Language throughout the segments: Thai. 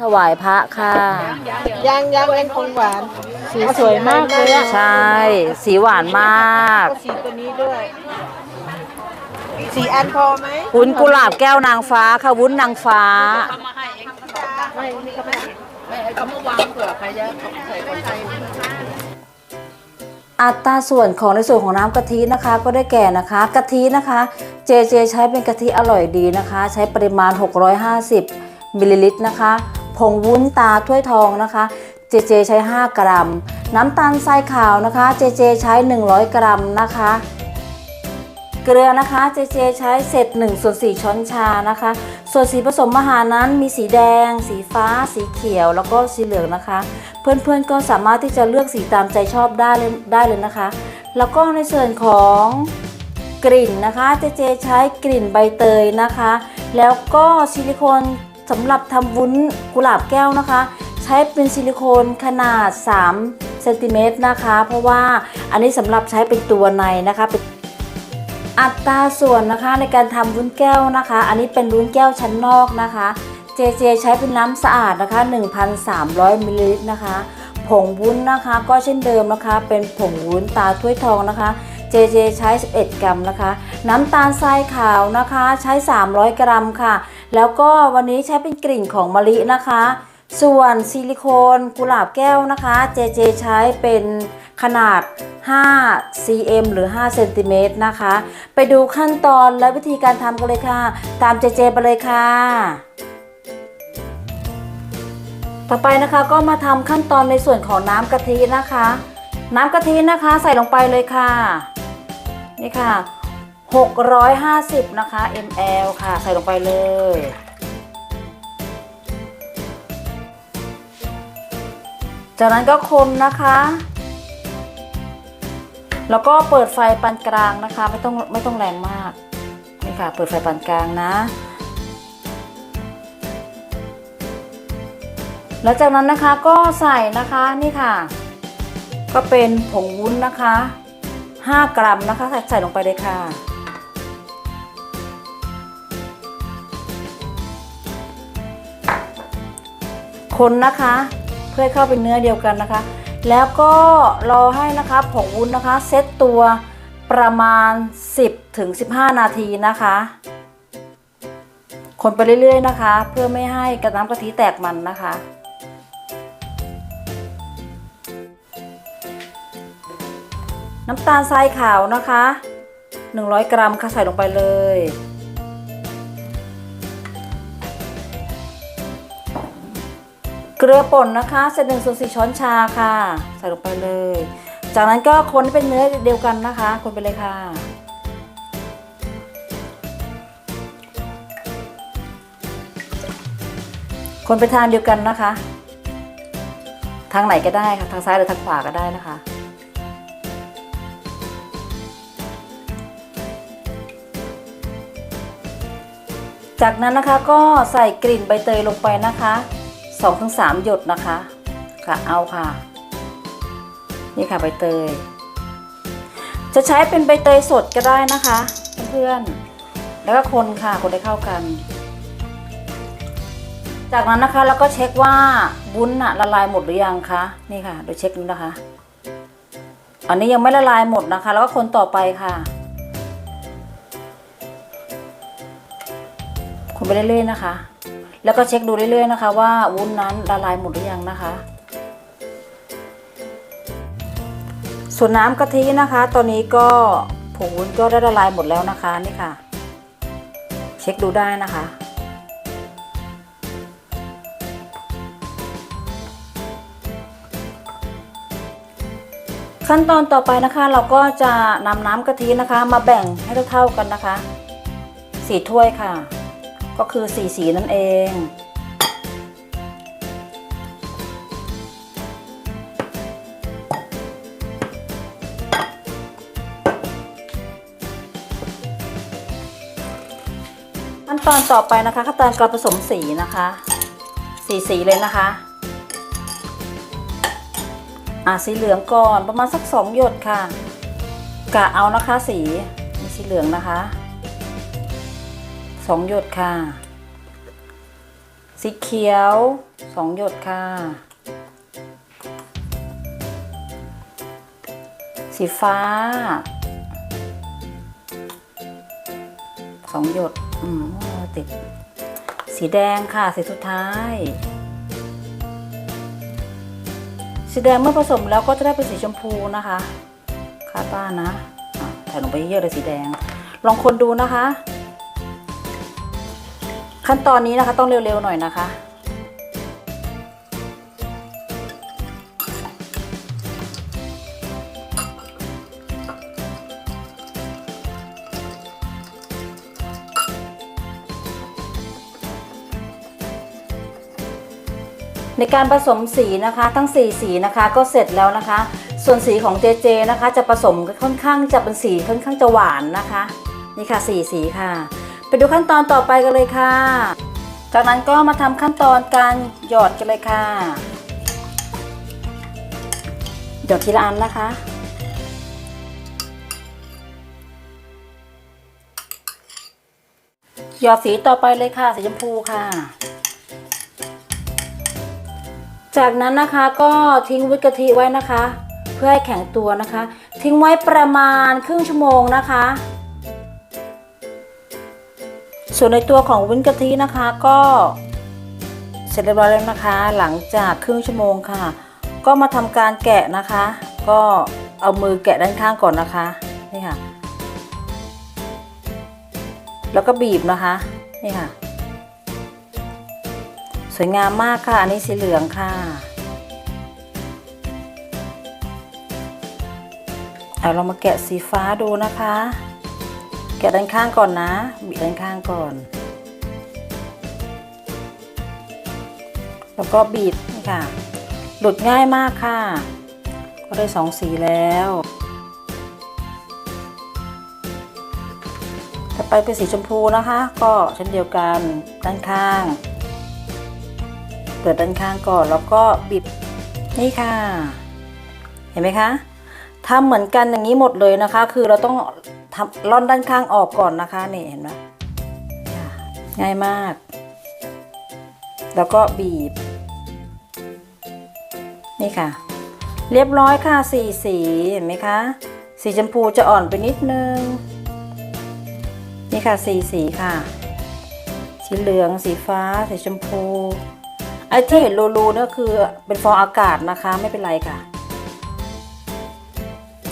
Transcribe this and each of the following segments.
ถวายพระค่ะ ย่างย่างเป็นของหวานสีสวยมากเลยอะใช่ สีหวานมากก็สีตัวนี้ด้วยสีอันพอไหมวุ้นกุหลาบแก้วนางฟ้าค่ะวุ้นนางฟ้าอัตราส่วนของในส่วนของน้ำกะทินะคะก็ได้แก่นะคะกะทินะคะเจเจใช้เป็นกะทิอร่อยดีนะคะ ใช้ปริมาณ 650มิลลิลิตรนะคะ ผงวุ้นตาถ้วยทองนะคะเจเจใช้ 5 กรัม น้ำตาลทรายขาวนะคะเจเจใช้ 100 กรัมนะคะ เกลือนะคะเจเจใช้เศษ1ส่วน4ช้อนชานะคะ ส่วนสีผสมอาหารนั้นมีสีแดง สีฟ้า สีเขียว แล้วก็สีเหลืองนะคะ เพื่อนๆก็สามารถที่จะเลือกสีตามใจชอบได้เลยได้เลยนะคะ แล้วก็ในส่วนของกลิ่นนะคะเจเจใช้กลิ่นใบเตยนะคะ แล้วก็ซิลิโคน สำหรับทำวุ้นกุหลาบแก้วนะคะ ใช้เป็นซิลิโคนขนาด3เซนติเมตรนะคะ เพราะว่าอันนี้สำหรับใช้เป็นตัวในนะคะเป็นอัตราส่วนนะคะในการทำวุ้นแก้วนะคะ อันนี้เป็นวุ้นแก้วชั้นนอกนะคะ เจเจใช้เป็นน้ำสะอาดนะคะ 1,300มิลลิลิตรนะคะ ผงวุ้นนะคะก็เช่นเดิมนะคะ เป็นผงวุ้นตาถ้วยทองนะคะ เจเจใช้ 11 กรัมนะคะ น้ำตาลทรายขาวนะคะ ใช้ 300 กรัมค่ะ แล้วก็วันนี้ใช้เป็นกลิ่นของมะลินะคะ ส่วนซิลิโคนกุหลาบแก้วนะคะ เจเจใช้เป็นขนาด 5 cm หรือ5เซนติเมตรนะคะ ไปดูขั้นตอนและวิธีการทำกันเลยค่ะ ตามเจเจไปเลยค่ะ ต่อไปนะคะก็มาทำขั้นตอนในส่วนของน้ำกะทินะคะ น้ำกะทินะคะใส่ลงไปเลยค่ะ นี่ค่ะ 650 นะคะ ml ค่ะ ใส่ลงไปเลย จากนั้นก็คนนะคะ แล้วก็เปิดไฟปานกลางนะคะ ไม่ต้องไม่ต้องแรงมาก นี่ค่ะ เปิดไฟปานกลางนะ แล้วจากนั้นนะคะก็ใส่นะคะนี่ค่ะ ก็เป็นผงวุ้นนะคะ 5 กรัมนะคะ ใส่ใส่ลงไปเลยค่ะ คนนะคะ เพื่อเข้าเป็นเนื้อเดียวกันนะคะ แล้วก็รอให้นะคะผงวุ้นนะคะเซตตัวประมาณ 10ถึง15 นาทีนะคะ คนไปเรื่อยๆนะคะ เพื่อไม่ให้กระน้ำกะทิแตกมันนะคะ น้ำตาลทรายขาวนะคะ 100 กรัมค่ะใส่ลงไปเลย เกลือป่นนะคะเศษหนึ่งส่วนสี่ช้อนชาค่ะ ใส่ลงไปเลย จากนั้นก็คนให้เป็นเนื้อเดียวกันนะคะ คนไปเลยค่ะ คนไปทางเดียวกันนะคะ ทางไหนก็ได้ค่ะ ทางซ้ายหรือทางขวาก็ได้นะคะจากนั้นนะคะก็ใส่กลิ่นใบเตยลงไปนะคะ 2-3หยดนะคะค่ะเอาค่ะ นี่ค่ะใบเตย จะใช้เป็นใบเตยสดก็ได้นะคะเพื่อนๆแล้วก็คนค่ะคนให้เข้ากัน จากนั้นนะคะเราก็เช็คว่าวุ้นอะละลายหมดหรือยังคะนี่ค่ะโดยเช็คดูนะคะ อันนี้ยังไม่ละลายหมดนะคะ แล้วก็คนต่อไปค่ะคนไปเรื่อยๆนะคะ แล้วก็เช็คดูเรื่อยๆนะคะ ว่าวุ้นนั้นละลายหมดหรือยังนะคะ ส่วนน้ำกะทินะคะ ตอนนี้ก็ผงวุ้นก็ได้ละลายหมดแล้วนะคะนี่ค่ะ เช็คดูได้นะคะขั้นตอนต่อไปนะคะเราก็จะนำน้ำกะทินะคะ มาแบ่งให้เท่าๆกันนะคะสี่ถ้วยค่ะ ก็คือสีสีนั่นเอง ขั้นตอนต่อไปนะคะขั้นตอนการผสมสีนะคะ สีสีเลยนะคะอ่าสีเหลืองก่อนประมาณสักสองหยดค่ะกะเอานะคะสีมีสีเหลืองนะคะ สองหยดค่ะ สีเขียวสองหยดค่ะ สีฟ้าสองหยด อืมติด สีแดงค่ะ สีสุดท้าย สีแดงเมื่อผสมแล้วก็จะได้เป็นสีชมพูนะคะคาดว่านะอะใส่ลงไปเยอะเลยสีแดง ลองคนดูนะคะ ขั้นตอนนี้นะคะต้องเร็วๆหน่อยนะคะ ในการผสมสีนะคะทั้ง 4 สีนะคะก็เสร็จแล้วนะคะ ส่วนสีของเจเจนะคะ จะผสมค่อนข้างจะเป็นสีค่อนข้างจะหวานนะคะ นี่ค่ะสีสีค่ะ ไปดูขั้นตอนต่อไปกันเลยค่ะ จากนั้นก็มาทำขั้นตอนการหยอดกันเลยค่ะ หยอดทีละอันนะคะหยอดสีต่อไปเลยค่ะสีชมพูค่ะ จากนั้นนะคะก็ทิ้งวุ้นกะทิไว้นะคะ เพื่อให้แข็งตัวนะคะ ทิ้งไว้ประมาณครึ่งชั่วโมงนะคะ ส่วนในตัวของวุ้นกะทินะคะก็เสร็จเรียบร้อยแล้วนะคะ หลังจากครึ่งชั่วโมงค่ะ ก็มาทำการแกะนะคะ ก็เอามือแกะด้านข้างก่อนนะคะนี่ค่ะ แล้วก็บีบนะคะนี่ค่ะ สวยงามมากค่ะ อันนี้สีเหลืองค่ะเอาเรามาแกะสีฟ้าดูนะคะ แกะด้านข้างก่อนนะบีบด้านข้างก่อน แล้วก็บีบนี่ค่ะ หลุดง่ายมากค่ะ ก็ได้สองสีแล้ว ต่อไปเป็นสีชมพูนะคะ ก็เช่นเดียวกันด้านข้าง เปิดด้านข้างก่อนแล้วก็บิดนี่ค่ะ เห็นไหมคะทำเหมือนกันอย่างนี้หมดเลยนะคะ คือเราต้อง ทำล่อนด้านข้างออกก่อนนะคะนี่เห็นไหมง่ายมาก แล้วก็บีบ นี่ค่ะ เรียบร้อยค่ะสีสีเห็นไหมคะ สีชมพูจะอ่อนไปนิดนึง นี่ค่ะสีสีค่ะ สีเหลืองสีฟ้า สีชมพูไอ้ที่เห็นรูๆนี่คือเป็นฟองอากาศนะคะไม่เป็นไรค่ะ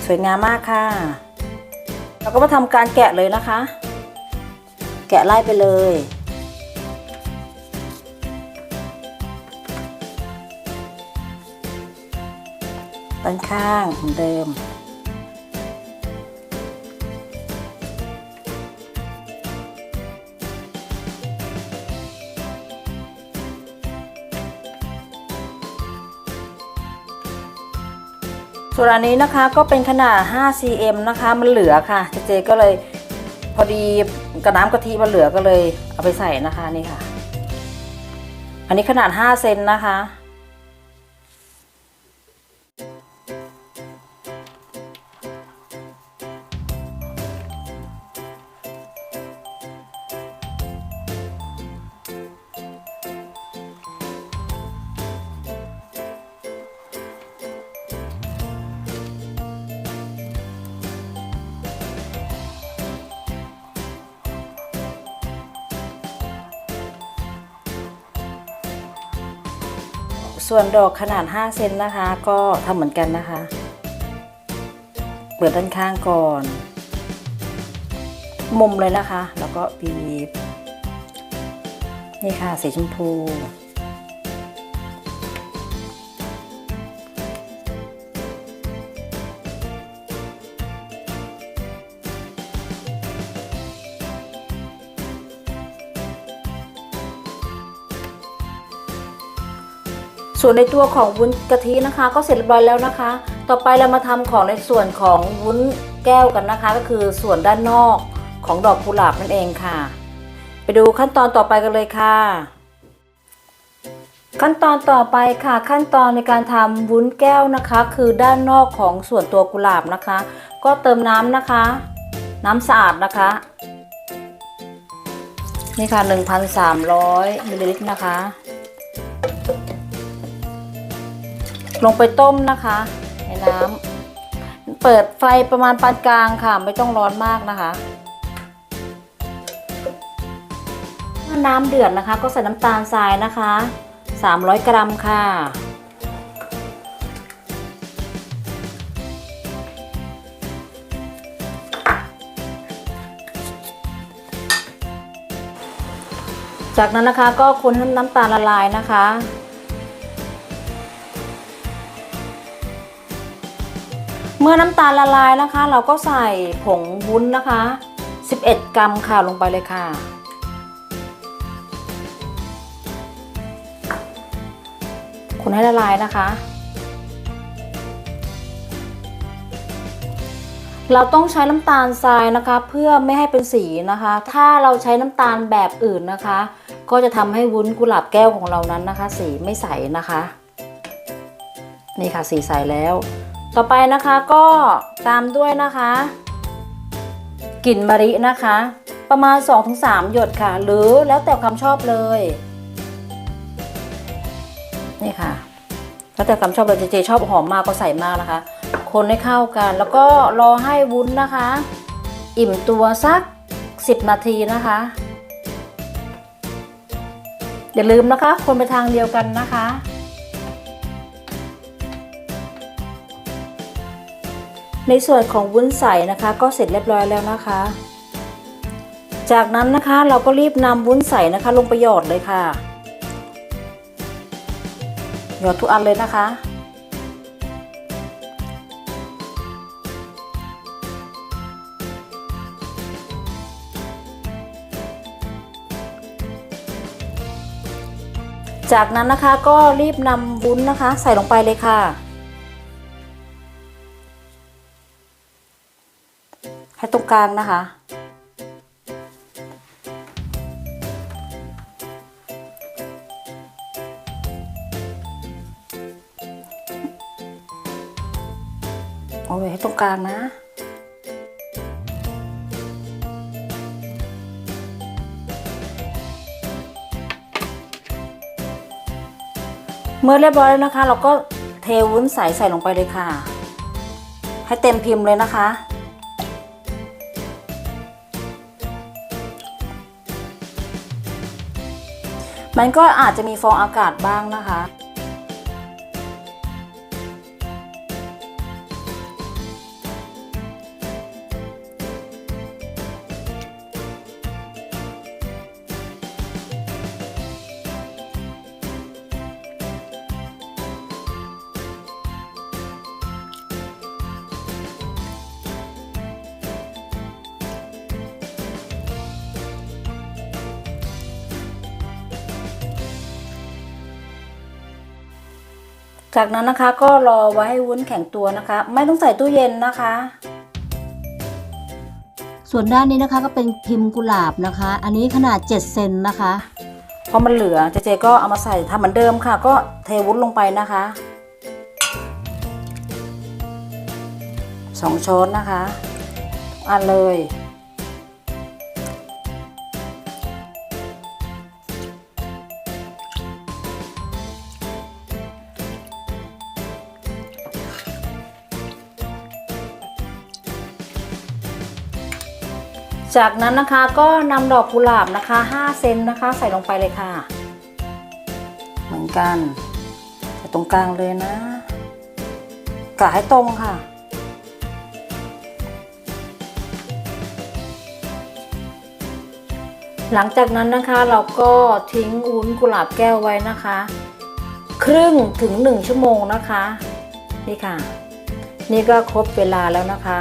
สวยงามมากค่ะ เราก็มาทำการแกะเลยนะคะ แกะไล่ไปเลย ด้านข้างเหมือนเดิม ส่วนอันนี้นะคะก็เป็นขนาด 5 cm นะคะมันเหลือค่ะ เจเจก็เลยพอดีกระน้ำกะทิมันเหลือก็เลยเอาไปใส่นะคะนี่ค่ะ อันนี้ขนาด 5 เซนนะคะ ส่วนดอกขนาด 5 เซนนะคะ ก็ทำเหมือนกันนะคะ เปิดด้านข้างก่อน มุมเลยนะคะ แล้วก็บีบนี่ค่ะสีชมพู ส่วนในตัวของวุ้นกะทินะคะ ก็เสร็จเรียบร้อยแล้วนะคะ ต่อไปเรามาทำของในส่วนของวุ้นแก้วกันนะคะ ก็คือส่วนด้านนอกของดอกกุหลาบนั่นเองค่ะ ไปดูขั้นตอนต่อไปกันเลยค่ะ ขั้นตอนต่อไปค่ะ ขั้นตอนในการทำวุ้นแก้วนะคะ คือด้านนอกของส่วนตัวกุหลาบนะคะ ก็เติมน้ำนะคะ น้ำสะอาดนะคะนี่ค่ะ 1,300มิลลิลิตรนะคะ ลงไปต้มนะคะในน้ำเปิดไฟประมาณปานกลางค่ะ ไม่ต้องร้อนมากนะคะถ้าน้ำเดือดนะคะ ก็ใส่น้ำตาลทรายนะคะ 300 กรัมค่ะจากนั้นนะคะก็คนให้น้ำตาลละลายนะคะ มื่อน้ำตาลละลายนะคะ เราก็ใส่ผงวุ้นนะคะ 11 กรัมค่ะลงไปเลยค่ะ คนให้ละลายนะคะ เราต้องใช้น้ำตาลทรายนะคะ เพื่อไม่ให้เป็นสีนะคะ ถ้าเราใช้น้ำตาลแบบอื่นนะคะ ก็จะทำให้วุ้นกุหลาบแก้วของเรานั้นนะคะ สีไม่ใสนะคะ นี่ค่ะสีใสแล้ว ต่อไปนะคะก็ตามด้วยนะคะกลิ่นมะรินะคะ ประมาณ 2-3 หยดค่ะ หรือแล้วแต่ความชอบเลยนี่ค่ะแล้วแต่ความชอบเลยเจเจชอบหอมมากก็ใส่มากนะคะ คนให้เข้ากัน แล้วก็รอให้วุ้นนะคะ อิ่มตัวสัก 10 นาทีนะคะ อย่าลืมนะคะ คนไปทางเดียวกันนะคะ ในส่วนของวุ้นใสนะคะ ก็เสร็จเรียบร้อยแล้วนะคะ จากนั้นนะคะเราก็รีบนำวุ้นใสนะคะ ลงไปหยอดเลยค่ะ หยอดทุกอันเลยนะคะจากนั้นนะคะก็รีบนำวุ้นนะคะ ใส่ลงไปเลยค่ะ กลางนะคะ เอาไว้ให้ตรงกลางนะเมื่อเรียบร้อยแล้วนะคะ เราก็เทวุ้นใสใส่ลงไปเลยค่ะ ให้เต็มพิมพ์เลยนะคะ มันก็อาจจะมีฟองอากาศบ้างนะคะ จากนั้นนะคะก็รอไว้ให้วุ้นแข็งตัวนะคะ ไม่ต้องใส่ตู้เย็นนะคะ ส่วนด้านนี้นะคะก็เป็นพิมพ์กุหลาบนะคะ อันนี้ขนาด 7 เซนนะคะพอมันเหลือเจเจก็เอามาใส่ทำเหมือนเดิมค่ะ ก็เทวุ้นลงไปนะคะสองช้อนนะคะอันเลย จากนั้นนะคะก็นำดอกกุหลาบนะคะ 5 เซนนะคะ ใส่ลงไปเลยค่ะ เหมือนกันใส่ตรงกลางเลยนะกะให้ตรงค่ะ หลังจากนั้นนะคะเราก็ทิ้งวุ้นกุหลาบแก้วไว้นะคะ ครึ่งถึง 1 ชั่วโมงนะคะ นี่ค่ะ นี่ก็ครบเวลาแล้วนะคะ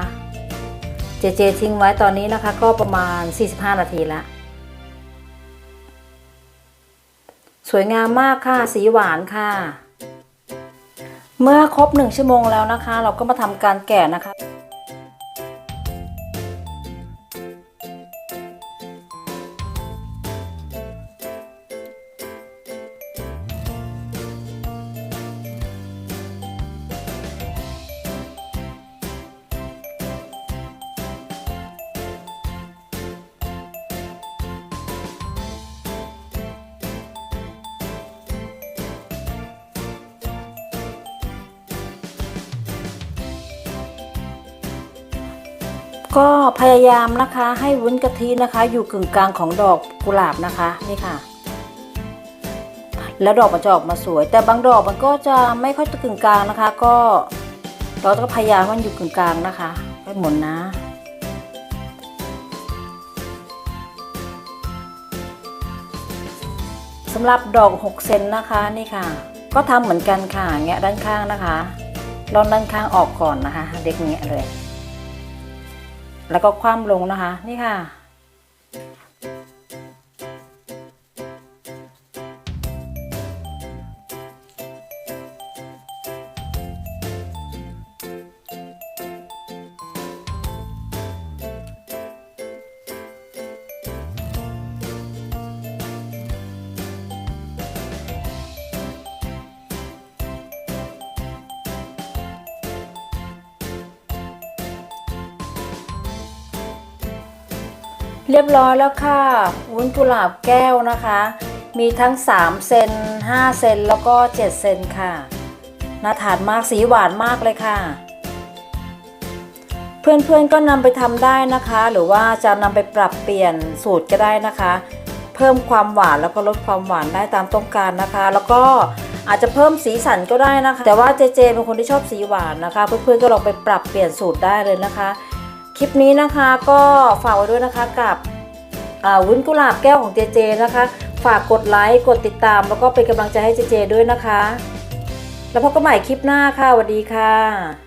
เจเจทิ้งไว้ตอนนี้นะคะ ก็ประมาณ 45 นาทีละสวยงามมากค่ะสีหวานค่ะ เมื่อครบ1ชั่วโมงแล้วนะคะ เราก็มาทำการแกะนะคะ ก็พยายามนะคะให้วุ้นกะทินะคะ อยู่กึ่งกลางของดอกกุหลาบนะคะนี่ค่ะ แล้วดอกมันจะออกมาสวย แต่บางดอกมันก็จะไม่ค่อยกึ่งกลางนะคะ ก็เราต้องพยายามให้มันอยู่กึ่งกลางนะคะไม่หมุนนะสำหรับดอก 6 เซนนะคะนี่ค่ะ ก็ทำเหมือนกันค่ะแงะด้านข้างนะคะลอนด้านข้างออกก่อนนะคะ เด็กแงะเลย แล้วก็คว่ำลงนะคะ นี่ค่ะ เรียบร้อยแล้วค่ะวุ้นกุหลาบแก้วนะคะ มีทั้ง 3 เซน 5 เซน แล้วก็ 7 เซนค่ะ น่าทานมากสีหวานมากเลยค่ะ เพื่อนๆก็นำไปทำได้นะคะ หรือว่าจะนำไปปรับเปลี่ยนสูตรก็ได้นะคะ เพิ่มความหวานแล้วก็ลดความหวานได้ตามต้องการนะคะ แล้วก็อาจจะเพิ่มสีสันก็ได้นะคะ แต่ว่าเจเจเป็นคนที่ชอบสีหวานนะคะ เพื่อนๆก็ลองไปปรับเปลี่ยนสูตรได้เลยนะคะ คลิปนี้นะคะก็ฝากไว้ด้วยนะคะกับอ่าวุ้นกุหลาบแก้วของเจเจนะคะ ฝากกดไลค์กดติดตาม แล้วก็เป็นกำลังใจให้เจเจด้วยนะคะ แล้วพบกันใหม่คลิปหน้าค่ะสวัสดีค่ะ